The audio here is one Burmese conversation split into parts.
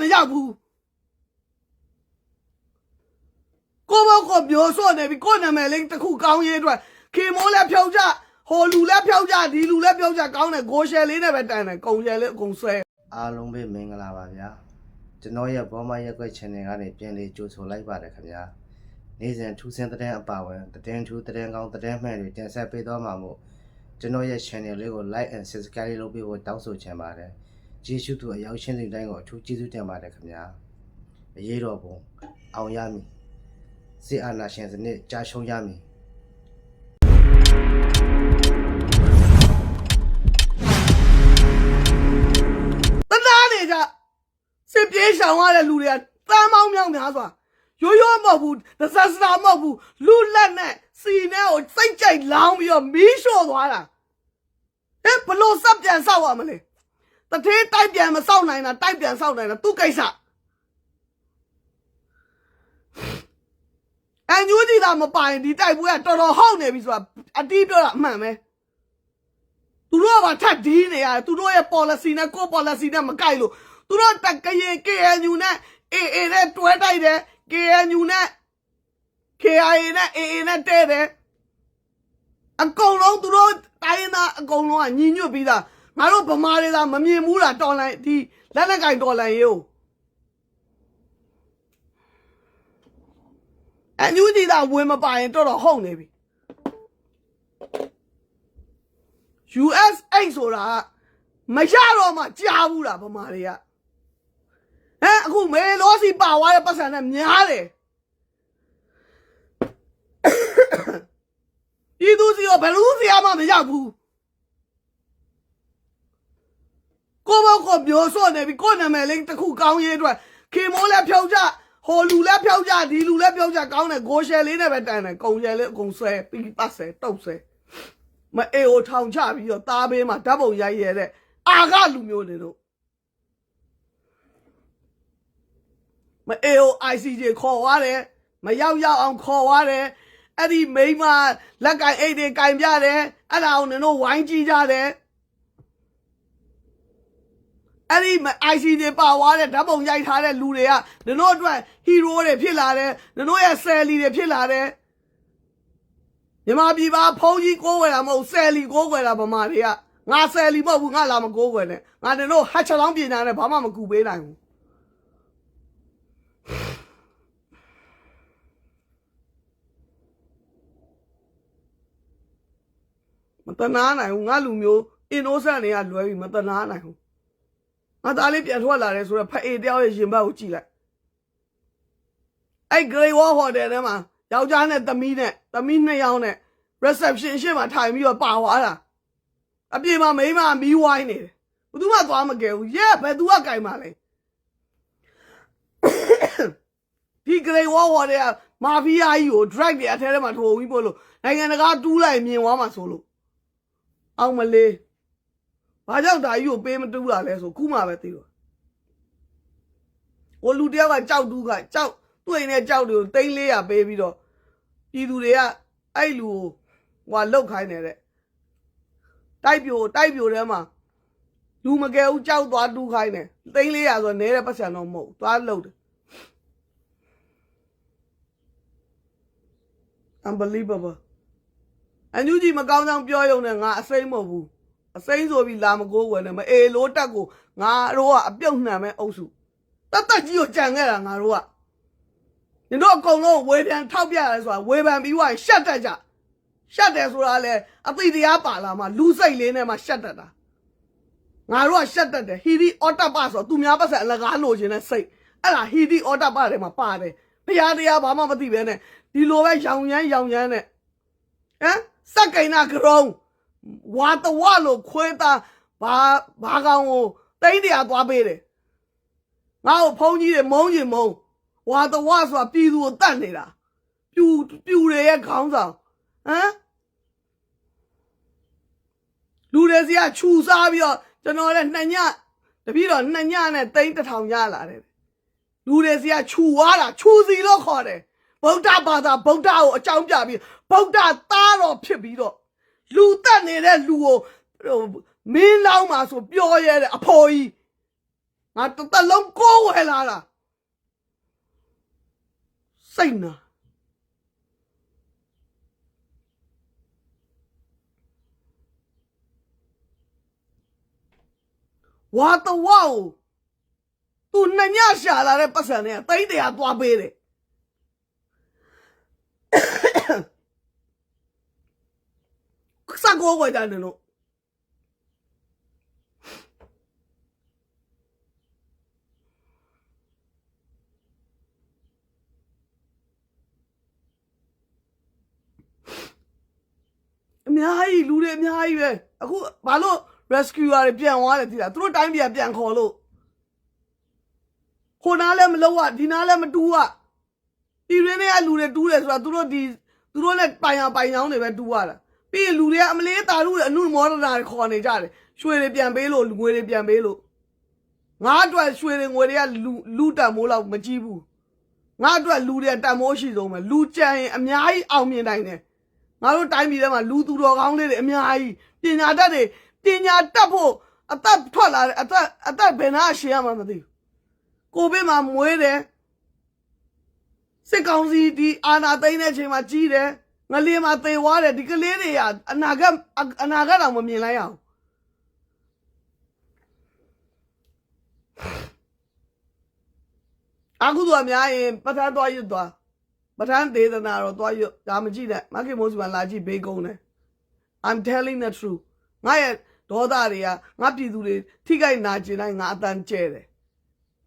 မရောက်ဘူးကိုဘောကိုပြောစော့နေပြီကိုနာမည်လေးတစ်ခုကောင်းရေးအတွက်ခေမိုးလည်းဖြောက်ကြဟိုလူလည်းဖြောက်ကြဒီလူလည်းဖြောက်ကြကောင်းတယ်ဂိုရှယ်လေးနဲ့ပဲတန်တယ်ကုံရှယ်လေးအကုန်ဆွဲအားလုံးပဲမင်္ဂလာပါဗျာကျွန်တော်ရဲ့ဘောမရက်ွက် channel ကနေပြန်လေးကြိုဆိုလိုက်ပါတယ်ခင်ဗျာနေ့စဉ်ထူးဆန်းတဲ့အပါဝင်တဲ့ထူးတဲ့ကောင်းတဲ့မှန်တွေတင်ဆက်ပေးသွားမှာမို့ကျွန်တော်ရဲ့ channel လေးကို like and subscribe လုပ်ပေးဖို့တောင်းဆိုချင်ပါတယ် ကျေးဇူးသူအရောက်ချင်းစီတိုင်းကိုအထူးကျေးဇူးတင်ပါတယ်ခင်ဗျာအရေးတော်ပုံအောင်ရမည်စစ်အာဏာရှင်စနစ်ကြာရှုံးရမည်တနာနေကြစစ်ပြေးရှောင်ရတဲ့လူတွေကတမ်းမောင်းမြောင်းများစွာရိုးရိုးမဟုတ်ဘူးဒသစနာမဟုတ်ဘူးလူလက်နဲ့စီနဲ့ကိုစိတ်ကြိုက်လောင်းပြီးတော့မီးရှို့သွားတာဟဲ့ဘလို့စပ်ပြန်ဆောက်ရမလဲ တထေးတိုက်ပြန်မဆောက်နိုင်တာတိုက်ပြန်ဆောက်နိုင်တာသူ့ကိစ္စအန်ယူကြီးသာမပိုင်ဒီတိုက်ပွဲကတော်တော်ဟောက်နေပြီဆိုတာအတီးပြောတာအမှန်ပဲသူတို့ကဘာထပ်ဒီနေရတယ်သူတို့ရဲ့ policy နဲ့ကိုယ့် policy နဲ့မကိုက်လို့သူတို့တက်ကရင် KNU နဲ့ AA နဲ့တွဲတိုက်တယ် KNU နဲ့ KIA နဲ့ AA နဲ့တဲတယ်အကုန်လုံးသူတို့တိုင်းရင်းသားအကုန်လုံးကညီညွတ်ပြီးသား ငါတို့ဗမာတွေသာမမြင်ဘူးလားတော်လိုင်းဒီလက်လက်ကင်တော်လိုင်းရေကိုအန်ယူဒီသာဝင်မပိုင်တော်တော်ဟုတ်နေပြီ USA ဆိုတာကမရတော့မှကြားဘူးလားဗမာတွေကဟမ်အခုမေလောစီပါသွားတဲ့ပတ်စံနဲ့များတယ်ဤသူစီရောဘယ်လူစီရမှမရောက်ဘူး ကိုဘောကိုပြောစော့နေပြီကိုနာမည်လေးတစ်ခုကောင်းရေးအတွက်ခေမိုးလည်းဖြောက်ကြဟိုလူလည်းဖြောက်ကြဒီလူလည်းဖြောက်ကြကောင်းတယ်ဂိုရှယ်လေးနဲ့ပဲတန်တယ်ကုံရှယ်လေးအကုန်ဆွဲပြီးပတ်ဆဲတုတ်ဆဲမအေကိုထောင်ချပြီးတော့သားဘေးမှာဓာတ်ပုံရိုက်ရတဲ့အာကလူမျိုးတွေတို့မအေကို ICJ ခေါ်သွားတယ်မရောက်ရောက်အောင်ခေါ်သွားတယ်အဲ့ဒီမိန်းမလက်ကင်အိတ်တွေကင်ပြတယ်အဲ့ဒါအောင်နင်တို့ဝိုင်းကြည့်ကြတယ် အဲ့ဒီ ICJ ပါသွားတဲ့ဓာတ်ပုံရိုက်ထားတဲ့လူတွေကနင်တို့အတွက်ဟီးရိုးတွေဖြစ်လာတယ်နင်တို့ရဲ့ဆယ်လီတွေဖြစ်လာတယ်မြန်မာပြည်ပါဖုံးကြီးကိုးွယ်တာမဟုတ်ဆယ်လီကိုးွယ်တာဗမာတွေကငါဆယ်လီမဟုတ်ဘူးငါလာမကိုးွယ်နဲ့ငါတို့ဟတ်ချလောင်းပြင်ညာနဲ့ဘာမှမကူပေးနိုင်ဘူးမတနာနိုင်ဘူးငါလူမျိုးအင်နိုဆန်တွေကလွဲပြီးမတနာနိုင်ဘူး ငါသားလေးပြန်ထွက်လာတယ်ဆိုတော့ဖအေတယောက်ရဲ့ရင်ဘတ်ကိုကြည့်လိုက်အဲ့ Grey Wall Hotel ထဲမှာယောက်ျားနဲ့သမီးနဲ့သမီးနှစ်ယောက်နဲ့ reception ရှေ့မှာထိုင်ပြီးတော့ပါသွားတာအပြင်မှာမိန်းမမီးဝိုင်းနေတယ်ဘယ်သူမှသွားမကယ်ဘူးရဲဘယ်သူကကြိုင်မှာလဲဒီ Grey Wall Hotel ကမာဖီးယားကြီးကို drag တွေအထဲထဲမှာထိုးပြီးပို့လို့နိုင်ငံတကာတူးလိုက်မြင်သွားမှာဆိုလို့အောင်မလေး ဘာကြောင့်ဒါကြီးကိုပေးမတူးတာလဲဆိုခုမှပဲသိတော့ဟိုလူတယောက်ကကြောက်တူးကကြောက်သူ့အိမ်နဲ့ကြောက်တွေကိုတိန်း400ပေးပြီးတော့ပြည်သူတွေကအဲ့လူကိုဟိုလောက်ခိုင်းနေတဲ့တိုက်ပြိုတိုက်ပြိုထဲမှာလူမကယ်ဘူးကြောက်သွားတူးခိုင်းတယ်တိန်း400ဆိုနဲတဲ့ပတ်စံတော့မဟုတ်ဘူးသွားလောက်တယ် unbelievable အန်ယူဂျီမကောင်းကြောင်ပြောရုံနဲ့ငါအစိမ့်မဟုတ်ဘူး အစိမ့်ဆိုပြီးလာမကိုးဝယ်နဲ့မအေလိုတက်ကိုငါတို့ကအပြုတ်နှံမဲ့အုပ်စုတတ်တက်ကြီးကိုကြံခဲ့တာငါတို့ကညတို့အကုန်လုံးဝေပြန်ထောက်ပြရဲဆိုတာဝေပြန်ပြီးွားရင်ရှက်တက်ကြရှက်တယ်ဆိုတာလေအသိတရားပါလာမှလူစိတ်လေးနဲ့မှရှက်တက်တာငါတို့ကရှက်တက်တယ်ဟီဒီအော်တပဆိုသူများပတ်စံအလကားလို့ခြင်းနဲ့စိတ်အဲ့ဒါဟီဒီအော်တပတွေမှာပါတယ်ဖရာတရားဘာမှမသိပဲနဲ့ဒီလိုပဲရောင်ရမ်းရောင်ရမ်းနဲ့ဟမ်စက်ကိန်းနာကရုံ ဝါတဝလို့ခွဲတာဘာဘာကောင်ကိုတိမ့်တရားသွားပေးတယ်ငါ့ကိုဖုန်းကြီးတွေမုန်းရင်မုန်းဝါတဝဆိုတာပြည်သူကိုတတ်နေတာပြူပြူတွေရဲ့ခေါင်းဆောင်ဟမ်လူတွေစီကခြူစားပြီးတော့ကျွန်တော်လည်းနှစ်ညတပည့်တော်နှစ်ညနဲ့တိမ့်တစ်ထောင်ရလာတယ်လူတွေစီကခြူသွားတာခြူစီလို့ခေါ်တယ်ဗုဒ္ဓဘာသာဗုဒ္ဓကိုအကြောင်းပြပြီးဗုဒ္ဓသားတော်ဖြစ်ပြီးတော့ လူတက်နေတဲ့လူကိုဟိုမင်းလောင်းမှာဆိုပြောရဲတဲ့အဖော်ကြီးငါတစ်သက်လုံးကိုးဝယ်လာတာစိတ်နာဝါတဝါကိုသူနှညရှာလာတဲ့ပတ်စံနဲ့တိတ်တရားသွားပေးတယ် စကောဝယ်ကြတယ်လို့အများကြီးလူတွေအများကြီးပဲအခုဘာလို့ rescue တွေပြန်သွားတယ်သိလားသူတို့တိုင်းပြည်ကပြန်ခေါ်လို့ခိုနားလည်းမလုံးဝဒီနားလည်းမတူးရဒီရင်းနဲ့လူတွေတူးတယ်ဆိုတာသူတို့ဒီသူတို့လည်းပိုင်ရပိုင်ချောင်းတွေပဲတူးရတာ ပြီးရင်လူတွေကအမလေးတာလူတွေအနုမောဒနာတွေခေါ်နေကြတယ်ရွှေတွေပြန်ပေးလို့ငွေတွေပြန်ပေးလို့ငါအတွက်ရွှေတွေငွေတွေကလူလူတန်မိုးလောက်မကြည့်ဘူးငါအတွက်လူတွေတန်မိုးရှိဆုံးပဲလူကြံရင်အများကြီးအောင်မြင်နိုင်တယ်ငါတို့တိုင်းပြည်ထဲမှာလူသူတော်ကောင်းလေးတွေအများကြီးပညာတတ်တွေပညာတတ်ဖို့အသက်ထွက်လာတယ်အသက်အသက်ဘယ်နာရှည်ရမှမသိဘူးကိုဗစ်မှာမွေးတယ်စစ်ကောင်စီဒီအာနာသိန်းတဲ့ချိန်မှာကြီးတယ် ငလင်းမှာသေသွားတယ်ဒီကလေးတွေကအနာဂတ်အနာဂတ်တော့မမြင်လိုက်ရအောင်အခုတော့အများရင်ပထမသွားရွတ်သွားပထမဒေသနာတော့သွားရဒါမကြည့်နဲ့မခင်မိုးစီမလာကြည့်ဘေးကုန်းတယ် I'm telling the truth ငါရဲ့ဒေါသတွေကငါပြည်သူတွေထိခိုက်နာကျင်တိုင်းငါအတန်ကျဲတယ်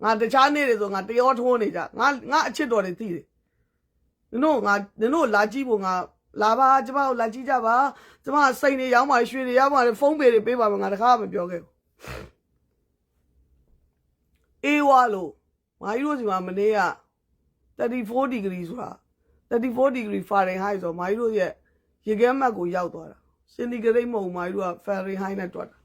ငါတခြားနေ့တွေဆိုငါတရောထိုးနေကြငါငါအချစ်တော်တွေသိတယ် နင်တို့ငါနင်တို့လာကြည့်ဖို့ငါလာပါကျမတို့လာကြည့်ကြပါကျမစိတ်တွေရောင်းပါရွှေတွေရောင်းပါဖုန်းပေတွေပေးပါမယ်ငါတခါမှမပြောခဲ့ဘူးအေးဝါလို့မာကြီးတို့စီမှာမနေ့က34 degree ဆိုတာ34 degree Fahrenheit ဆိုတော့မာကြီးတို့ရဲ့ရေခဲမှတ်ကိုရောက်သွားတာစင်တီဂရိတ်မဟုတ်ဘူးမာကြီးတို့က Fahrenheit နဲ့တွက်တာ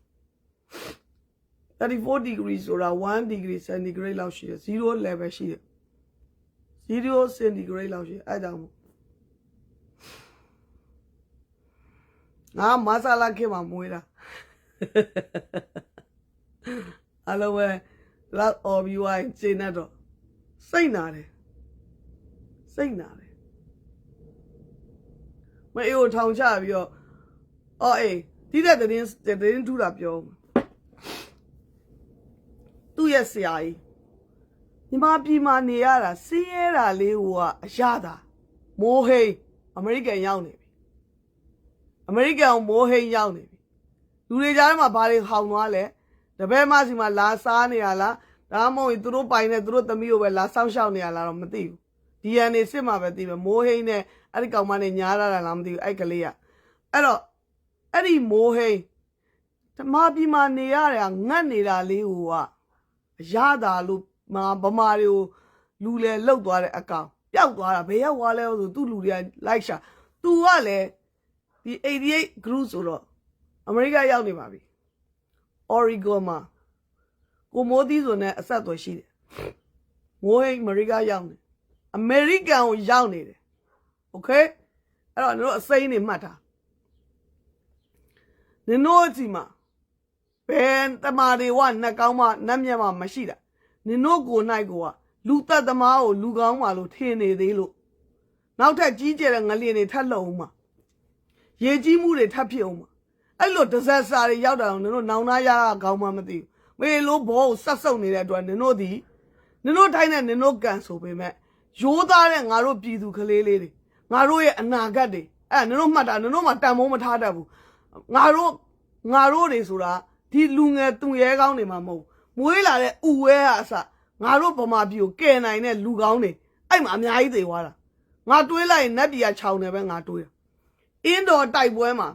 34 degree ဆိုတာ1 degree centigrade လောက်ရှိတယ်0 level ရှိတယ် 0 centigrade လောက်ရှိတယ်အဲ့ဒါကြောင့်မို့ငါမဆာလာခေတ်မှာမွေးတာအလောပဲလောက်အော်ပြီးဝိုင်းကျင်းတတ်တော့စိတ်နာတယ်စိတ်နာတယ်မအေးကိုထောင်ချပြီးတော့အော်အေးဒီတဲ့တဲ့တင်းတင်းထူတာပြောသူ့ရဲ့ဆရာကြီး ညီမပြည်မှာနေရတာစင်းရဲတာလေးဟိုကအရသာမိုးဟိန်အမေရိကန်ရောက်နေပြီအမေရိကန်ကိုမိုးဟိန်ရောက်နေပြီလူတွေကြားထဲမှာဘာတွေဟောင်သွားလဲတပည့်မစီမှာလာစားနေရလားဒါမှမဟုတ်ရင်သူတို့ပိုင်နေသူတို့သမီးကိုပဲလာစောင့်ရှောက်နေရလားတော့မသိဘူး DNA စစ်မှာပဲသိမယ်မိုးဟိန်းနဲ့အဲ့ဒီကောင်မနဲ့ညားလာတာလားမသိဘူးအဲ့ကလေးကအဲ့တော့အဲ့ဒီမိုးဟိန်းဓမ္မပြည်မှာနေရတာငတ်နေတာလေးဟိုကအရသာလို့ မာဗမာတွေကိုလူလေလှုပ်သွားတဲ့အကောင်ပျောက်သွားတာဘယ်ရောက်သွားလဲဆိုသူ့လူတွေကလိုက်ရှာသူကလည်းဒီ88 group ဆိုတော့အမေရိကရောက်နေပါပြီ Oregon မှာကိုမိုးသီးဆိုနဲ့အဆက်အသွယ်ရှိတယ်မိုးဟိန်းအမေရိကရောက်နေ အမေရိကန်ကိုရောက်နေတယ်โอเคအဲ့တော့တို့အစိမ်းတွေမှတ်တာနင်တို့အစီမှာဘယ်တမာတွေကနှက်ကောင်းမှနှက်မျက်မှမရှိတာ နင်တို့ကိုနိုင်ကိုကလူသက်သမားကိုလူကောင်းမှလို့ထင်နေသေးလို့နောက်ထပ်ကြီးကျယ်တဲ့ငလျင်တွေထပ်လုံအောင်မှာရေကြီးမှုတွေထပ်ဖြစ်အောင်မှာအဲ့လိုဒဇက်စာတွေရောက်တာတော့နင်တို့နောင်နာရကောင်းမှမသိဘူးမေလို့ဘောကိုဆက်ဆုပ်နေတဲ့အတွက်နင်တို့ဒီနင်တို့တိုင်းနဲ့နင်တို့ကန်ဆိုပေမဲ့ရိုးသားတဲ့ငါတို့ပြည်သူကလေးလေးတွေငါတို့ရဲ့အနာဂတ်တွေအဲ့နင်တို့မှတ်တာနင်တို့မှတန်မိုးမထားတတ်ဘူးငါတို့ငါတို့တွေဆိုတာဒီလူငယ်သူရဲကောင်းတွေမှမဟုတ်ဘူး မွေးလာတဲ့ဥဝဲကအစငါတို့ဗမာပြည်ကိုကယ်နိုင်တဲ့လူကောင်းတွေအဲ့မှာအများကြီးသေသွားတာငါတွေးလိုက်ရင်နတ်ပြည်ကခြောင်တယ်ပဲငါတွေးတာအင်းတော်တိုက်ပွဲမှာ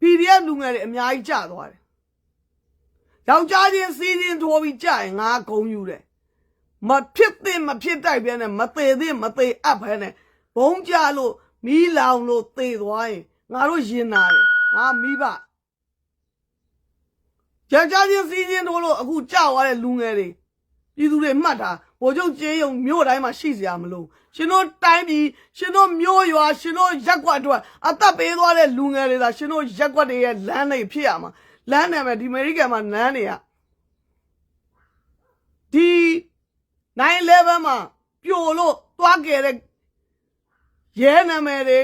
PDF လူငယ်တွေအများကြီးကြာသွားတယ်ယောက်ျားချင်းစီးချင်းထိုးပြီးကြာရင်ငါဂုံယူတယ်မဖြစ်သင့်မဖြစ်တိုက်ပြဲနဲ့မသေးသင့်မသေးအပ်ဖဲနဲ့ဘုံကြလို့မီးလောင်လို့သေသွားရင်ငါတို့ရင်နာတယ်ငါမိဘ ကြကြချင်းစီးချင်းတို့လို့အခုကြောက်သွားတဲ့လူငယ်တွေပြည်သူတွေမှတ်တာဗိုလ်ချုပ်ကျေးရုံမြို့တိုင်းမှာရှိစရာမလိုရှင်တို့တိုင်းပြည်ရှင်တို့မြို့ရွာရှင်တို့ရက်ကွက်အတွက်အသက်ပေးသွားတဲ့လူငယ်တွေသာရှင်တို့ရက်ကွက်တွေရဲ့လမ်းတွေဖြစ်ရမှာလမ်းနာမယ်ဒီအမေရိကန်မှာလမ်းတွေကဒီ911မှာပြိုလို့သွားကြတဲ့ရဲနာမည်တွေ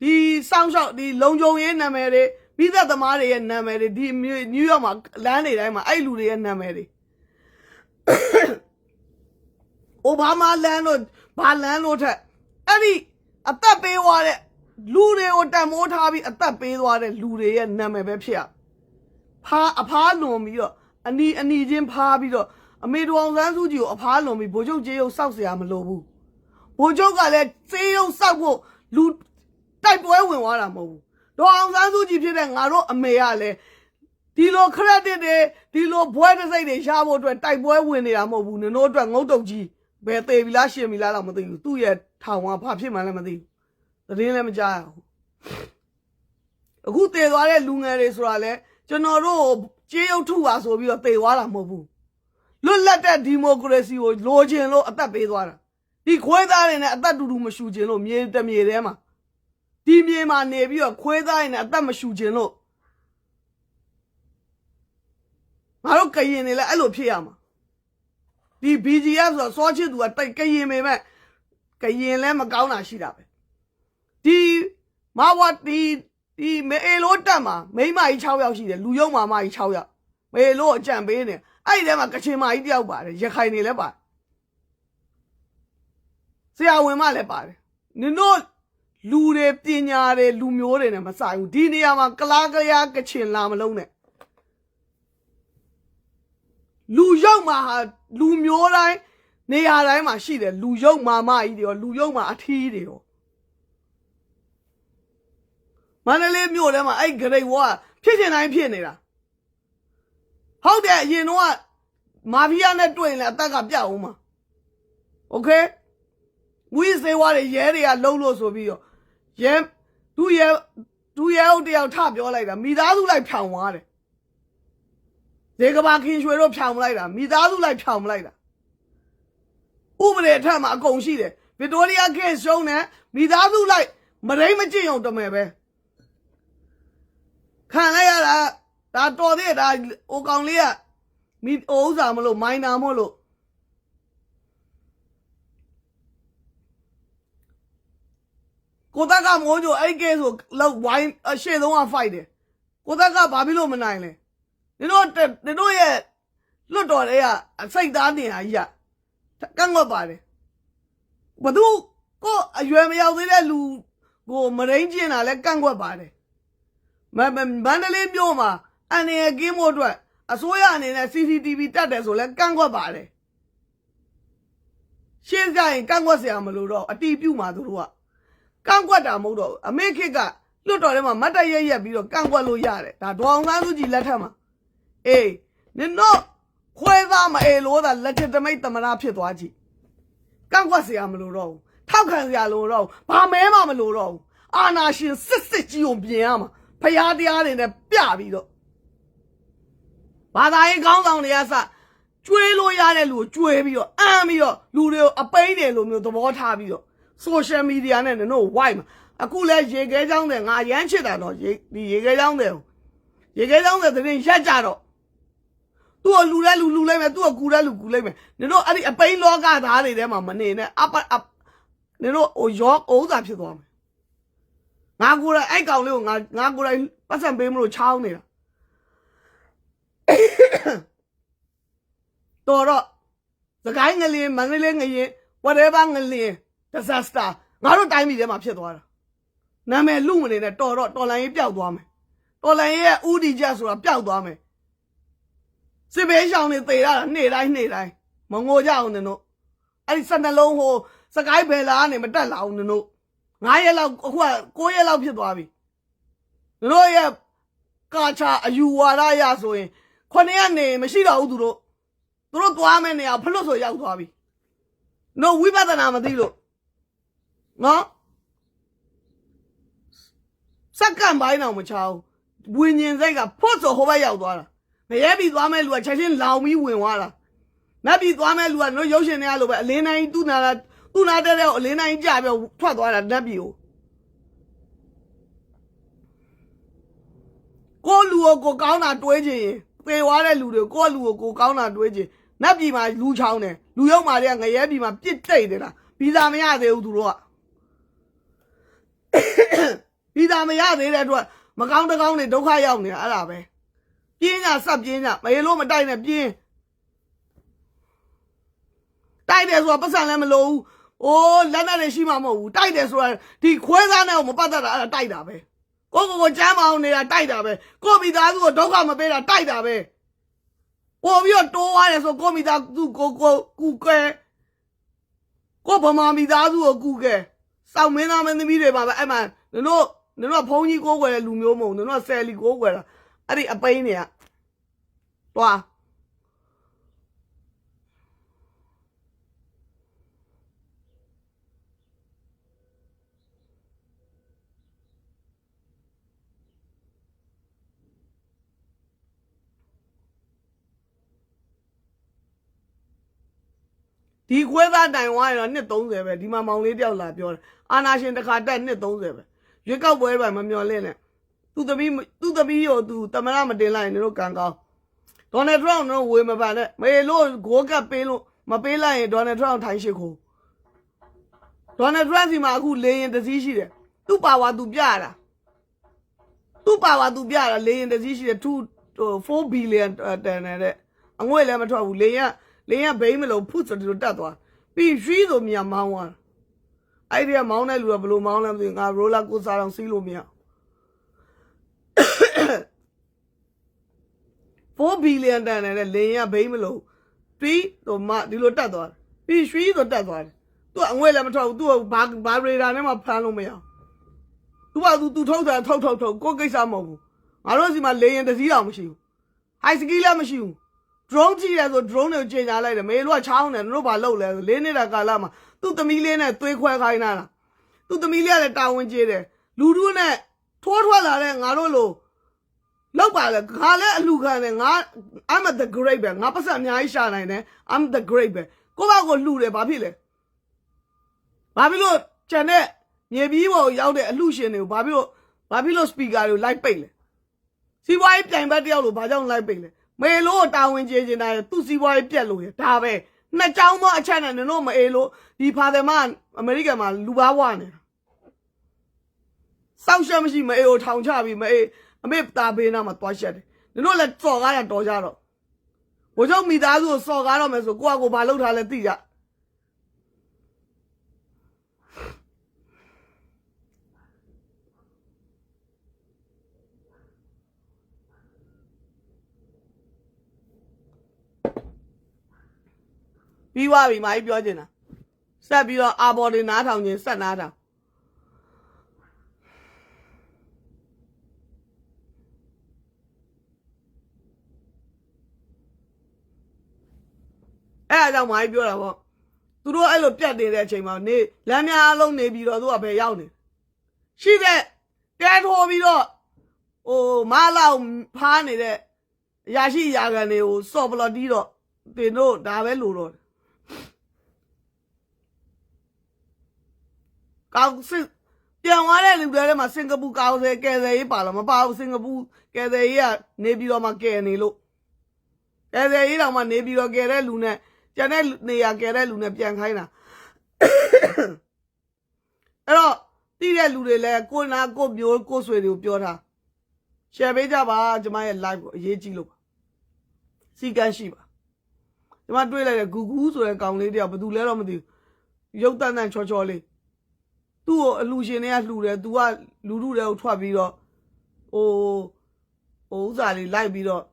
ဒီစောင်းရှောက်ဒီလုံခြုံရေးနာမည်တွေ ပြီးသက်သမားတွေရဲ့နာမည်တွေဒီနယူးယောက်မှာလမ်းတွေတိုင်းမှာအဲ့လူတွေရဲ့နာမည်တွေ အိုဘားမားလမ်းတို့ဘာလမ်းတို့ထက်အဲ့ဒီအသက်ပေးသွားတဲ့လူတွေကိုတန်မိုးထားပြီးအသက်ပေးသွားတဲ့လူတွေရဲ့နာမည်ပဲဖြစ်ရဖားအဖားလွန်ပြီးတော့အနီအနီချင်းဖားပြီးတော့အမေတော်အောင်ဆန်းစုကြည်ကိုအဖားလွန်ပြီးဗိုလ်ချုပ်ကျေးရုပ်စောက်เสียမလိုဘူးဗိုလ်ချုပ်ကလည်းစေးရုပ်စောက်ဖို့လူတိုက်ပွဲဝင်သွားတာမဟုတ်ဘူး ဒေါ်အောင်ဆန်းစုကြည်ဖြစ်တဲ့ငါတို့အမေကလည်းဒီလို credit တွေဒီလိုဘွဲတစ်စိတ်တွေရဖို့အတွက်တိုက်ပွဲဝင်နေတာမဟုတ်ဘူးနင်တို့အတွက်ငုတ်တုတ်ကြီးဘယ်သေးပြီလားရှင်ပြီလားတော့မသိဘူးသူ့ရဲ့ထောင်ကဘာဖြစ်မှန်းလည်းမသိဘူးသတင်းလည်းမကြားရဘူးအခုတည်သွားတဲ့လူငယ်တွေဆိုတာလဲကျွန်တော်တို့ကြေးရုပ်ထုပါဆိုပြီးတော့တည်သွားတာမဟုတ်ဘူးလွတ်လပ်တဲ့ဒီမိုကရေစီကိုလိုချင်လို့အသက်ပေးသွားတာဒီခွေးသားတွေနဲ့အသက်တူတူမရှူချင်လို့မြေတမြေထဲမှာ ဒီမြေမှာနေပြီးတော့ခွေးသားတွေနဲ့အသက်မရှူချင်လို့ငါတို့ကရင်တွေလည်းအဲ့လိုဖြစ်ရမှာဒီ BGF ဆိုတော့စောချစ်သူကတိုက်ကရင်ပေမဲ့ကရင်လည်းမကောင်းတာရှိတာပဲဒီမဝတ်ဒီဒီမေအေလိုတက်မှာမိန်းမကြီး6ယောက်ရှိတယ်လူယုံမာမကြီး6ယောက်မေအေလိုအကြံပေးနေအဲ့ဒီထဲမှာကချင်မကြီးတယောက်ပါတယ်ရခိုင်နေလည်းပါတယ်ဆရာဝန်မလည်းပါတယ်နင်တို့ လူတွေပညာတွေလူမျိုးတွေနဲ့မဆိုင်ဘူးဒီနေရာမှာကလားကရကချင်လာမလုံးနဲ့ လူရုပ်မှာဟာလူမျိုးတိုင်းနေရာတိုင်းမှာရှိတယ်လူရုပ်မာမကြီးတွေရောလူရုပ်မှာအထီးတွေရောမန္တလေးမြို့ထဲမှာအဲ့ဂရိတ်ဝါဖြစ်ချင်တိုင်းဖြစ်နေတာဟုတ်တယ်အရင်တော့ကမာဖီးယားနဲ့တွေ့ရင်လည်းအသက်ကပြတ်အောင်မှာโอเคဝီစေဝါတွေရဲတွေကလုံးလို့ဆိုပြီးတော့ ရဲသူရဲသူရဲဟုတ်တယောက်ထပြောလိုက်တာမိသားစုလိုက်ဖြောင်သွားတယ်ဒေကဘာခင်ရွှေတို့ဖြောင်မလိုက်တာမိသားစုလိုက်ဖြောင်မလိုက်တာဥပဒေအထက်မှာအကုန်ရှိတယ်ဗစ်တိုးရီယာခေတ်ရှုံးတယ်မိသားစုလိုက်မရိမ့်မကျင့်အောင်တမယ်ပဲခံလိုက်ရတာဒါတော်သေးဒါအိုကောင်လေးကမိအိုဥစားမလို့မိုင်းနာမလို့ ကိုသက်ကမိုးကြိုအဲ့ကဲဆိုလောက်ဝိုင်းအရှေ့ဆုံးကဖိုက်တယ်ကိုသက်ကဘာဖြစ်လို့မနိုင်လဲနင်တို့နင်တို့ရဲ့လွတ်တော်တွေကစိတ်သားတင်ဟာကြီးကကန့်ကွက်ပါတယ်ဘသူကိုအရွယ်မရောက်သေးတဲ့လူကိုမရင်းကျင်တာလဲကန့်ကွက်ပါတယ်မမန္တလေးမြို့မှာအန်ရကင်းမို့အတွက်အစိုးရအနေနဲ့ CCTV တက်တယ်ဆိုလဲကန့်ကွက်ပါတယ်ရှင်းကြရင်ကန့်ကွက်စရာမလိုတော့အတီးပြုတ်မှာသူတို့က ကန့်ကွက်တာမဟုတ်တော့ဘူးအမေခေတ်ကလွတ်တော်ထဲမှာမတ်တရရက်ရက်ပြီးတော့ကန့်ကွက်လို့ရတယ်ဒါဒေါအောင်ဆန်းစုကြည်လက်ထက်မှာ အေးနင်တို့ခွဲသားမအေလို့သာလက်ထတမိတ်တမနာဖြစ်သွားကြည့်ကန့်ကွက်เสียမလို့တော့ဘူးထောက်ခံเสียလို့တော့ဘူးဘာမဲမှမလို့တော့ဘူးအာနာရှင်စစ်စစ်ကြီးကိုပြင်ရမှာဖျားတရားတွေနဲ့ပြပြီးတော့ဘာသာရေးကောင်းဆောင်တွေကစကျွေးလို့ရတဲ့လူကိုကျွေးပြီးတော့အမ်းပြီးတော့လူတွေကိုအပိန်းတယ်လို့မျိုးသဘောထားပြီးတော့ social media နဲ့နင်တို့ဝိုက်မှာအခုလဲရေခဲချောင်းတယ်ငါရမ်းချစ်တာတော့ရေဒီရေခဲချောင်းတယ်ရေခဲချောင်းတယ်သတင်းရက်ကြတော့သူ့ကိုလူလဲလူလူလိုက်မယ်သူ့ကိုကူလဲလူကူလိုက်မယ်နင်တို့အဲ့ဒီအပိန်းလောကသားတွေထဲမှာမနေနဲ့အပအပနင်တို့ဟိုရောဥစ္စာဖြစ်သွားမယ်ငါကိုယ်တိုင်အဲ့ကောင်လေးကိုငါငါကိုယ်တိုင်ပတ်စံပေးမလို့ချောင်းနေတာတော်တော့သခိုင်းငလျင်မန္တလေးငရင် whatever ငလျင် disaster ငါတို့တိုင်းပြည်ထဲမှာဖြစ်သွားတာနာမည်လူမနေနဲ့တော်တော့တော်လန်ရေးပျောက်သွားမယ်တော်လန်ရေးရဲ့ဥတီချက်ဆိုတာပျောက်သွားမယ်စစ်ဘေးရှောင်နေသေရတာနေ့တိုင်းနေ့တိုင်းမငိုကြအောင်နင်တို့အဲ့ဒီစက်နှလုံးဟိုစကိုင်းဘယ်လာကနေမတက်လာအောင်နင်တို့9ရက်လောက်အခုက9ရက်လောက်ဖြစ်သွားပြီနင်တို့ရဲ့ကာချာအယူဝါဒရဆိုရင်9ရက်နေမရှိတော့ဘူးသူတို့သူတို့သွားမယ်နေရာဖလွတ်ဆိုရောက်သွားပြီနော်ဝိပဿနာမသိလို့ နော်စက္ကန့်ပိုင်းတော့မချောင်းဝิญဉ်စိတ်ကဖွတ်ဆိုဟိုဘက်ရောက်သွားတာငရဲပြီသွားမဲ့လူကချက်ချင်းလောင်ပြီးဝင်သွားတာနတ်ပြီသွားမဲ့လူကတို့ရုပ်ရှင်တွေကလိုပဲအလင်းတိုင်းသူ့နာလာသူ့နာတဲ့တဲ့အလင်းတိုင်းကြပြီးထွက်သွားတာနတ်ပြီကိုကိုလူကိုကိုကောင်းတာတွေးချင်ရင်သေသွားတဲ့လူတွေကိုကိုလူကိုကိုကောင်းတာတွေးချင်နတ်ပြည်မှာလူချောင်းတယ်လူယုံမာတွေကငရဲပြည်မှာပြစ်တိတ်တယ်လားဗီဇာမရသေးဘူးသူတို့က ဗီဇာမရသေးတဲ့အတွက်မကောင်းတကောင်းတွေဒုက္ခရောက်နေတာအဲ့ဒါပဲပြင်းကြဆက်ပြင်းကြမရေလို့မတိုက်နဲ့ပြင်းတိုက်တယ်ဆိုတာပတ်စံလည်းမလိုဘူးအိုးလက်နဲ့တွေရှိမှမဟုတ်ဘူးတိုက်တယ်ဆိုတာဒီခွဲသားနဲ့ကိုမပတ်သက်တာအဲ့ဒါတိုက်တာပဲကိုကိုကိုကြမ်းမအောင်နေတာတိုက်တာပဲကိုမိသားစုကိုဒုက္ခမပေးတာတိုက်တာပဲပို့ပြီးတော့တိုးသွားတယ်ဆိုကိုမိသားစုကိုကိုကူကဲကိုဗမာမိသားစုကိုကူကဲစောင့်မင်းသားမင်းသမီးတွေပါပဲအဲ့မှာနင်တို့ နင်တို့ကဘုန်းကြီးကိုးကွယ်တဲ့လူမျိုးမဟုတ်ဘူးနင်တို့ကဆယ်လီကိုးကွယ်တာအဲ့ဒီအပိန်းတွေကတွားဒီခွဲသားတိုင်ဝါရတော့နှစ်30ပဲဒီမှာမောင်လေးတယောက်လာပြောတယ်အာနာရှင်တစ်ခါတက်နှစ်30ပဲ ရွေးကောက်ပွဲပဲမမျော်လင့်နဲ့သူသမီးသူသမီးရောသူတမရမတင်လိုက်ရင်တို့ကံကောင်းဒေါ်နယ်ထရန့်တို့ဝေမပန်နဲ့မေလို့ဂိုးကပ်ပေးလို့မပေးလိုက်ရင်ဒေါ်နယ်ထရန့်ထိုင်ရှိခိုးဒေါ်နယ်ထရန့်စီမှာအခုလေရင်တစ်စီးရှိတယ်သူ့ပါဝါသူပြရတာသူ့ပါဝါသူပြရတာလေရင်တစ်စီးရှိတယ်2 4 billion တန်နေတဲ့အငွေ့လည်းမထွက်ဘူးလေရင်ကလင်းရဘိန်းမလို့ဖုတ်ဆိုဒီလိုတက်သွားပြီးရွှီးဆိုမြန်မောင်းသွား အဲ့ဒီကမောင်းတဲ့လူကဘယ်လိုမောင်းလဲမသိဘူးငါရိုလာကိုစားအောင်စီးလို့မရ4 billion တန်တဲ့လင်းရဘိန်းမလို့ပြီးတော့မဒီလိုတက်သွားပြီးရွှီးဆိုတက်သွားတယ်သူကအငွေ့လည်းမထွက်ဘူးသူကဘာဘာရေဒါနဲ့မှဖမ်းလို့မရသူကသူသူထုတ်တာထုတ်ထုတ်ထုတ်ကိုကိစ္စမဟုတ်ဘူးငါတို့စီမှာလေရင်တစ်စီးတောင်မရှိဘူးဟိုက်စကီးလည်းမရှိဘူး drone ကြည့်ရဆို drone တွေကိုချိန်ချလိုက်တယ်မေတို့ကချောင်းတယ်တို့ဘာလုပ်လဲဆိုလေးနေတာကာလမှာ သူ့သမီးလေးနဲ့သွေးခွဲခိုင်းတာလားသူ့သမီးလေးကလည်းတာဝန်ကျေတယ်လူတို့နဲ့ထိုးထွက်လာတဲ့ငါတို့လိုလောက်ပါလေငါလည်းအလူခံတယ်ငါ I'm the great ပဲငါပတ်စံအများကြီးရှာနိုင်တယ် I'm the great ပဲကိုယ့်ဘာကိုလှူတယ်ဘာဖြစ်လဲဘာဖြစ်လို့ကျန်တဲ့မြေပြီးပေါ်ရောက်တဲ့အလှရှင်တွေကိုဘာဖြစ်လို့ဘာဖြစ်လို့ speaker တွေကိုလိုက်ပိတ်လဲစီးပွားရေးပြိုင်ဘက်တယောက်လို့ဘာကြောင့်လိုက်ပိတ်လဲမေလို့တာဝန်ကျေချင်တာရသူစီးပွားရေးပြက်လို့ရဒါပဲ နှစ်ကြောင်းသောအချက်နဲ့နင်တို့မအေလို့ဒီဖာတယ်မအမေရိကန်မှာလူဘာဝနေတာစောက်ရှက်မရှိမအေကိုထောင်ချပြီးမအေအမေတာဘေးနာမှာတွားရှက်တယ်နင်တို့လည်းစော်ကားတာတော်ကြတော့ဘိုးချုပ်မိသားစုကိုစော်ကားတော့မယ်ဆိုကိုကကိုဘာလုပ်ထားလဲသိကြ ပြီးသွားပြီမာကြီးပြောချင်တာဆက်ပြီးတော့အာဘော်တွေနားထောင်ခြင်းဆက်နားထောင်အဲ့အကြောင်းမာကြီးပြောတာပေါ့သူတို့အဲ့လိုပြတ်နေတဲ့အချိန်မှာနေလမ်းများအလုံးနေပြီးတော့သူကဘယ်ရောက်နေရှိတဲ့တဲထိုးပြီးတော့ဟိုမားလောက်ဖားနေတဲ့အရာရှိအရာခံတွေကိုစော့ဘလော်တီးတော့တင်တို့ဒါပဲလို့တော့ ကောက်စစ်ပြန်သွားတဲ့လူတွေထဲမှာစင်ကာပူကောက်ဆယ်ကယ်ဆယ်ရေးပါလားမပါဘူးစင်ကာပူကယ်ဆယ်ရေးကနေပြီးတော့မှကယ်နေလို့ကယ်ဆယ်ရေးတောင်မှနေပြီးတော့ကယ်တဲ့လူနဲ့ကျန်တဲ့နေရာကယ်တဲ့လူနဲ့ပြန်ခိုင်းတာအဲ့တော့တိတဲ့လူတွေလည်းကိုနာကိုမျိုးကိုဆွေတွေကိုပြောတာ share ပေးကြပါကျမရဲ့ live ကိုအရေးကြီးလို့ပါစီကန်းရှိပါကျမတွေ့လိုက်တဲ့ဂူဂူဆိုတဲ့ကောင်လေးတယောက်ဘယ်သူလဲတော့မသိဘူးရုပ်တန်တန်ချောချောလေး သူ့ကိုအလူရှင်တွေကလှူတယ်သူကလူလူတွေကိုထွက်ပြီးတော့ဟိုဟိုဥစားလေးလိုက်ပြီးတော့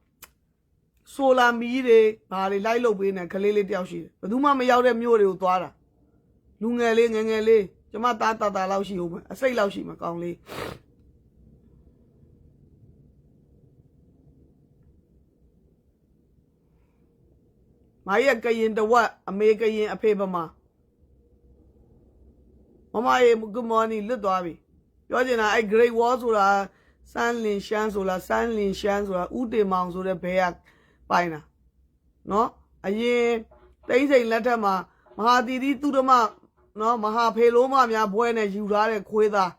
ဆိုလာမီးတွေဘာတွေလိုက်လုပ်ပေးနေကလေးလေးတယောက်ရှိတယ်ဘယ်သူမှမရောက်တဲ့မြို့တွေကိုသွားတာလူငယ်လေးငယ်ငယ်လေးကျမသားတာတာလောက်ရှိဦးမယ်အစိတ်လောက်ရှိမှာကောင်းလေးမကြီးကကရင်တဝက်အမေကရင်အဖေပမာ မမရေ good morning လွတ်သွားပြီပြောချင်တာအဲ့ great wall ဆိုတာစန်းလင်ရှမ်းဆိုလားစန်းလင်ရှမ်းဆိုတာဥတေမောင်ဆိုတဲ့ဘဲကပိုင်တာနော်အရင်တိမ့်စိန်လက်ထက်မှာမဟာတီတီသူဓမ္မနော်မဟာဖေလိုမများဘွဲနဲ့ယူထားတဲ့ခွေးသား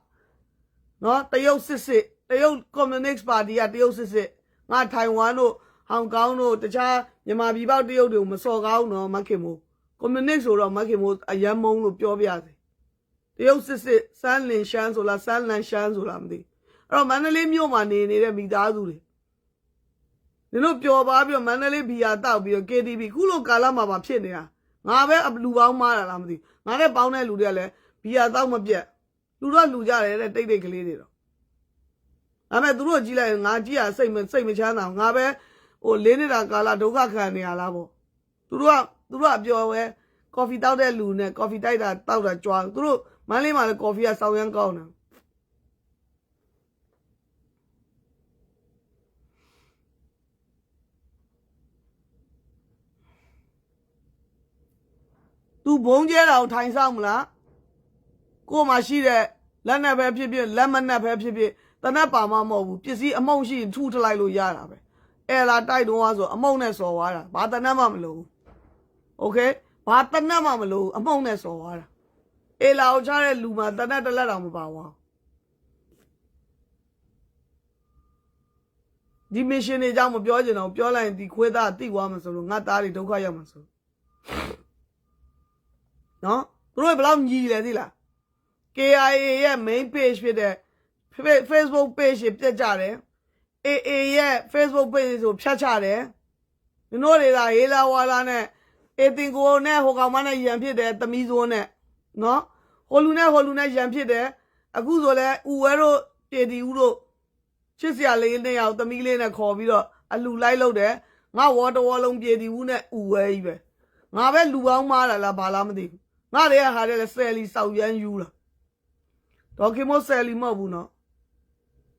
နော်တရုတ်စစ်စစ်တရုတ်ကွန်မြူနစ်ပါတီကတရုတ်စစ်စစ်ငါထိုင်ဝမ်တို့ဟောင်ကောင်တို့တခြားမြန်မာပြည်ပေါက်တရုတ်တွေကိုမစော်ကောင်းတော့မခင်မို့ကွန်မြူနစ်ဆိုတော့မခင်မို့အယမ်းမုံလို့ပြောပြတယ် တရုတ်စစ်စစ်စမ်းလင်ရှမ်းဆိုလားစမ်းလန်ရှမ်းဆိုလားမသိအဲ့တော့မန္တလေးမြို့မှာနေနေတဲ့မိသားစုတွေနင်တို့ပျော်ပါပြီးတော့မန္တလေးဘီယာတောက်ပြီးတော့ KTV ခုလိုကာလမှာပါဖြစ်နေတာငါပဲအလူပေါင်းမားတာလားမသိငါနဲ့ပေါင်းတဲ့လူတွေကလည်းဘီယာတောက်မပြတ်လူတော့လူကြတယ်တဲ့တိတ်တိတ်ကလေးတွေတော့ဒါပေမဲ့သူတို့ကြည့်လိုက်ရင်ငါကြည့်ရစိတ်မစိတ်မချမ်းသာဘူးငါပဲဟိုလေးနေတာကာလဒုက္ခခံနေရလားပေါ့သူတို့ကသူတို့ကအပြောပဲကော်ဖီတောက်တဲ့လူနဲ့ကော်ဖီတိုက်တာတောက်တာကြွားသူတို့ မန်းလေးမှာလည်းကော်ဖီကစောင်းရမ်းကောင်းတယ်သူဘုံကျဲတာကိုထိုင်ဆောင်မလားကို့မှာရှိတဲ့လက်နဲ့ပဲဖြစ်ဖြစ်လက်မနဲ့ပဲဖြစ်ဖြစ်တနက်ပါမမဟုတ်ဘူးပစ္စည်းအမုံရှိရင်ထူထလိုက်လို့ရတာပဲအဲလာတိုက်တော့ဆိုအမုံနဲ့စော်သွားတာဘာတနက်မှမလို့ဘူးโอเคဘာတနက်မှမလို့ဘူးအမုံနဲ့စော်သွားတာ အဲလာကိုချတဲ့လူမှာတနက်တစ်လက်တောင်မပါဘူးဒီမရှင်တွေကြောင့်မပြောချင်တော့ပြောလိုက်ရင်ဒီခွေးသားတိသွားမှာဆိုလို့ငါသားတွေဒုက္ခရောက်မှာဆိုနော်သူတို့ဘယ်လောက်ညီလဲသိလား KIA ရဲ့ main page ဖြစ်တဲ့ Fa- Facebook page ကိုပြတ်ကြတယ် AA ရဲ့ Facebook page ကိုဖြတ်ချတယ်ဒီတို့တွေကဟေးလာဝါလာနဲ့အေတင်ကိုနဲ့ဟိုကောင်မနဲ့ရန်ဖြစ်တယ်သမီးစိုးနဲ့ နော်ဟိုလူနဲ့ဟိုလူနဲ့ရန်ဖြစ်တယ်အခုဆိုလဲဥဝဲတို့ပြည်တီဦးတို့ချစ်စရာလေးနှစ်ယောက်သမီးလေးနဲ့ခေါ်ပြီးတော့အလူလိုက်လုပ်တယ်ငါဝေါ်တဝေါ်လုံးပြည်တီဦးနဲ့ဥဝဲကြီးပဲငါပဲလူပေါင်းမားတာလားဘာလားမသိဘူးငါတွေကဟာတဲ့ဆယ်လီစောက်ရမ်းယူတာဒေါ်ခင်မိုးဆယ်လီမဟုတ်ဘူးနော်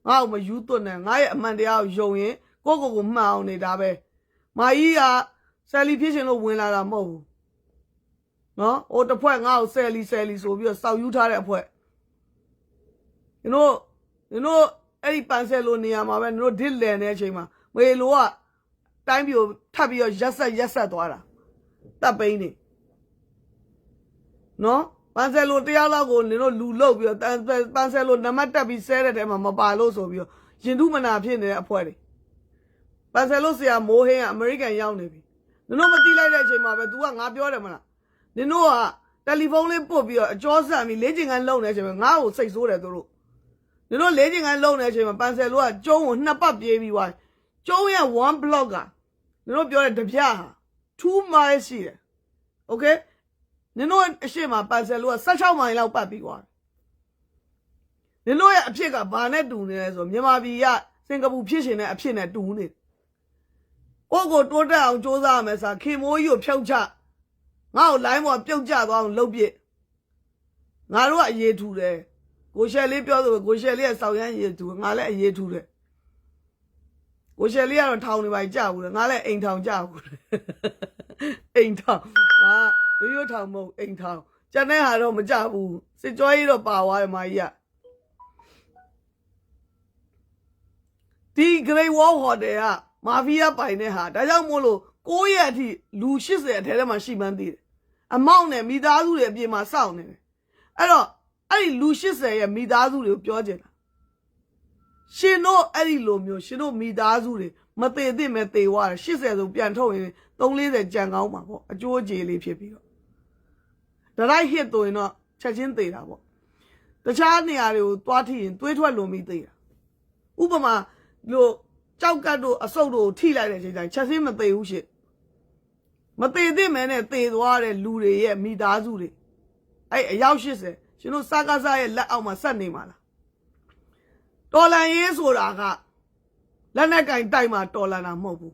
ငါ့ကိုမယူသွတ်နဲ့ငါရဲ့အမှန်တရားကိုယုံရင်ကိုယ့်ကိုယ်ကိုမှန်အောင်နေတာပဲမာကြီးကဆယ်လီဖြစ်ရှင်လို့ဝင်လာတာမဟုတ်ဘူး နော်ဟိုတစ်ဖွဲ့ငါ့ကိုဆယ်လီဆယ်လီဆိုပြီးတော့စောက်ယူထားတဲ့အဖွဲ့ညတို့ညတို့အဲ့ဒီပန်ဆယ်လိုနေရာမှာပဲညတို့ဒစ်လန်တဲ့အချိန်မှာမေလိုကတိုင်းပြိုထပ်ပြီးတော့ရက်ဆက်ရက်ဆက်သွားတာတပ်ပိန်းနေနော်ပန်ဆယ်လိုတရားလောက်ကိုနင်တို့လူလုတ်ပြီးတော့တန်ပန်ဆယ်လိုနံပါတ်တက်ပြီးဆဲတဲ့တဲမှာမပါလို့ဆိုပြီးတော့ရင်ထုမနာဖြစ်နေတဲ့အဖွဲတွေပန်ဆယ်လိုဆရာမိုးဟင်းကအမေရိကန်ရောက်နေပြီနင်တို့မသိလိုက်တဲ့အချိန်မှာပဲ तू ကငါပြောတယ်မလား နင်တို့ကတယ်လီဖုန်းလေးပုတ်ပြီးတော့အကျော်ဆန်ပြီးလေးချင်ကန်လုံနေတဲ့အချိန်မှာငါ့ကိုစိတ်ဆိုးတယ်သူတို့နင်တို့လေးချင်ကန်လုံနေတဲ့အချိန်မှာပန်ဆယ်လိုကကျုံးကိုနှစ်ပတ်ပြေးပြီးသွားကျုံးရဲ့1 block ကနင်တို့ပြောတဲ့တပြဟာ2 miles ရှိတယ် okay နင်တို့အရှိမပန်ဆယ်လို့က16မိုင်လောက်ပတ်ပြီးသွားတယ်နင်တို့ရဲ့အဖြစ်ကဘာနဲ့တူနေလဲဆိုမြန်မာပြည်ကစင်ကာပူဖြစ်ရှင်တဲ့အဖြစ်နဲ့တူနေတယ်။ကိုယ့်ကိုတိုးတက်အောင်စ조사ရမယ်ဆိုခင်မိုးကြီးကိုဖြုတ်ချ ငါ့ကိုလိုင်းပေါ်ပြုတ်ကျသွားအောင်လုပ်ပြစ်ငါတို့ကအရေးထူတယ်ကိုရှယ်လေးပြောဆိုကိုရှယ်လေးကစောက်ရမ်းရေးထူငါလည်းအရေးထူတယ်ကိုရှယ်လေးကတော့ထောင်နေပါကြဘူးလေငါလည်းအိမ်ထောင်ကြဘူးလေအိမ်ထောင်ငါရိုးရိုးထောင်မဟုတ်အိမ်ထောင်ကျန်တဲ့ဟာတော့မကြဘူးစစ်ကြောရေးတော့ပါသွားတယ်မာကြီးကဒီ Great Wall Hotel ကမာဖီးယားပိုင်တဲ့ဟာဒါကြောင့်မို့လို့ 9ရက်အထိလူ80အထဲထဲမှာရှိမှန်းသိတယ်အမောက်နဲ့မိသားစုတွေအပြင်မှာစောင့်နေတယ်အဲ့တော့အဲ့ဒီလူ80ရဲ့မိသားစုတွေကိုပြောကြတယ်ရှင်တို့အဲ့ဒီလိုမျိုးရှင်တို့မိသားစုတွေမသေးသင့်မဲ့သေသွားတယ်80ဆိုပြန်ထုတ်ရင်340ကြံကောင်းမှာပေါ့အကျိုးအကျေလေးဖြစ်ပြီးတော့ဒရိုက်ဟစ်ဆိုရင်တော့ချက်ချင်းသေတာပေါ့တခြားနေရာတွေကိုသွားထိရင်သွေးထွက်လွန်ပြီးသေတာဥပမာလို့ကြောက်ကတ်တို့အဆုတ်တို့ကိုထိလိုက်တဲ့အချိန်တိုင်းချက်ချင်းမသေဘူးရှင့် မသေးသင့်မဲနဲ့သေသွားတဲ့လူတွေရဲ့မိသားစုတွေအဲ့အယောက်80ရှင်တို့စကားစားရဲ့လက်အောက်မှာဆက်နေမှာလားတော်လန်ရေးဆိုတာကလက်နဲ့ကင်တိုက်မှာတော်လန်တာမဟုတ်ဘူး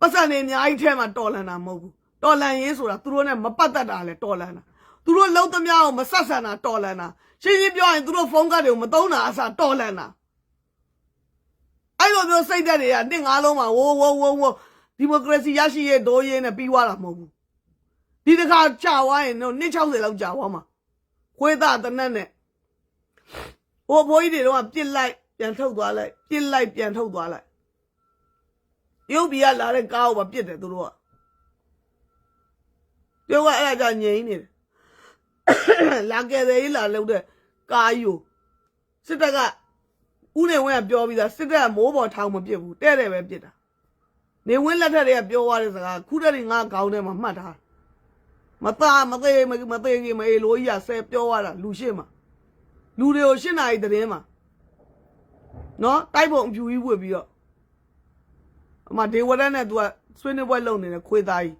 ပတ်စံနေအများကြီးထဲမှာတော်လန်တာမဟုတ်ဘူးတော်လန်ရေးဆိုတာသူတို့နဲ့မပတ်သက်တာလေတော်လန်တာသူတို့လုံးသမျှကိုမဆက်ဆံတာတော်လန်တာရှင်းရှင်းပြောရင်သူတို့ဖုန်းကတ်တွေကိုမသုံးတာအစားတော်လန်တာအဲ့လိုမျိုးစိတ်ဓာတ်တွေကနှစ်ငါးလုံးမှာဝိုးဝိုးဝိုးဝိုး ဒီမိုကရေစီရရှိရေးဒိုးရင်းနဲ့ပြီးသွားတာမဟုတ်ဘူးဒီတစ်ခါကြာသွားရင်တော့နှစ်60လောက်ကြာသွားမှာခွေးသားတနက်နဲ့ဟိုဘိုးကြီးတွေတော့ပြစ်လိုက်ပြန်ထုတ်သွားလိုက်ပြစ်လိုက်ပြန်ထုတ်သွားလိုက်ရုပ်ပြီးကလာတဲ့ကားကိုပါပြစ်တယ်သူတို့ကပြောကအဲ့ဒါကြငြိမ်းနေတယ်လာခဲ့တယ်ကြီးလာလို့တဲ့ကားယူစစ်တပ်ကဥနေဝင်းကပြောပြီးသားစစ်တပ်ကမိုးပေါ်ထောင်မပြစ်ဘူးတဲ့တယ်ပဲပြစ်တာ နေဝင်းလက်ထက်တွေကပြောသွားတဲ့စကားခုတည်းကငါခေါင်းထဲမှာမှတ်ထားမသားမသေးမမသေးကြီးမအေလိုကြီးကဆဲပြောသွားတာလူရှင်းမှာလူတွေကိုရှင်းနာရီတည်င်းမှာနော်တိုက်ပုံအဖြူကြီးဝတ်ပြီးတော့အမဒေဝရတ်နဲ့သူကဆွေးနွေးပွဲလုပ်နေတဲ့ခွေသားကြီး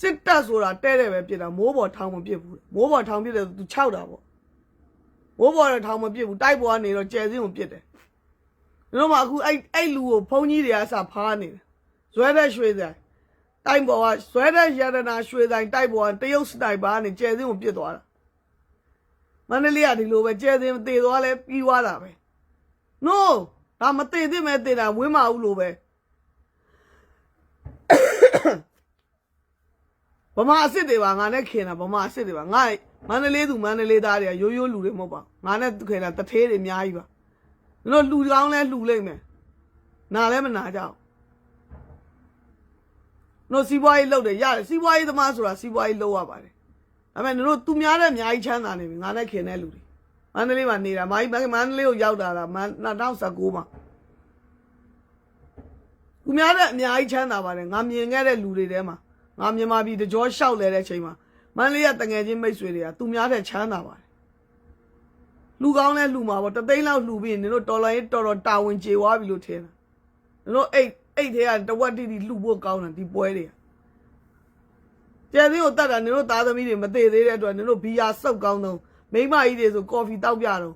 စစ်တပ်ဆိုတာတဲ့တဲ့ပဲပြစ်တာမိုးပေါ်ထောင်မပြစ်ဘူးမိုးပေါ်ထောင်ပြစ်တယ်သူခြောက်တာပေါ့မိုးပေါ်တော့ထောင်မပြစ်ဘူးတိုက်ပေါ်ကနေတော့ကျဲစင်းကိုပြစ်တယ်တို့မှအခုအဲ့အဲ့လူကိုဘုံကြီးတွေအစဖားနေတယ် ဇွဲတဲ့ရွှေဆိုင်တိုက်ပေါ်ကဇွဲတဲ့ရတနာရွှေဆိုင်တိုက်ပေါ်ကတရုတ်စတိုင်ပါနေကျဲစင်းကိုပြစ်သွားတာမန္တလေးကဒီလိုပဲကျဲစင်းတေသွားလဲပြီးသွားတာပဲ no ဒါမတေသင့်မဲ့တေတာဝင်းမအောင်လို့ပဲဗမာအစ်စ်တွေပါငါနဲ့ခင်တာဗမာအစ်စ်တွေပါငါမန္တလေးသူမန္တလေးသားတွေကရိုးရိုးလူတွေမဟုတ်ပါဘူးငါနဲ့ခင်တာတထေးတွေအများကြီးပါတို့လူကောင်းလဲလှူလိုက်မယ်နာလဲမနာကြအောင် တို့စီးပွားရေးလုပ်တယ်ရတယ်စီးပွားရေးသမားဆိုတာစီးပွားရေးလုပ်ရပါတယ်ဒါပေမဲ့တို့သူများတဲ့အများကြီးချမ်းသာနေပြီငါနဲ့ခင်တဲ့လူတွေမန္တလေးမှာနေတာမာကြီးမန္တလေးကိုရောက်တာလားမန်2019မှာသူများတဲ့အများကြီးချမ်းသာပါတယ်ငါမြင်ခဲ့တဲ့လူတွေထဲမှာငါမြန်မာပြည်တကြောလျှောက်လဲတဲ့အချိန်မှာမန္တလေးကတငယ်ချင်းမိတ်ဆွေတွေကသူများတဲ့ချမ်းသာပါတယ်လူကောင်းလဲလူမှာပေါ့တသိန်းလောက်လူပြီးရင်နင်တို့တော်လိုင်းတော်တော်တာဝန်ကျေသွားပြီလို့ထင်တာနင်တို့အိတ် အိတ်ထဲကတဝက်တိတိလူဖို့ကောင်းတယ်ဒီပွဲတွေကကျဲသေးကိုတတ်တာနင်တို့သားသမီးတွေမသေးသေးတဲ့အတွက်နင်တို့ဘီယာစုပ်ကောင်းတော့မိန်းမကြီးတွေဆိုကော်ဖီတောက်ပြတော့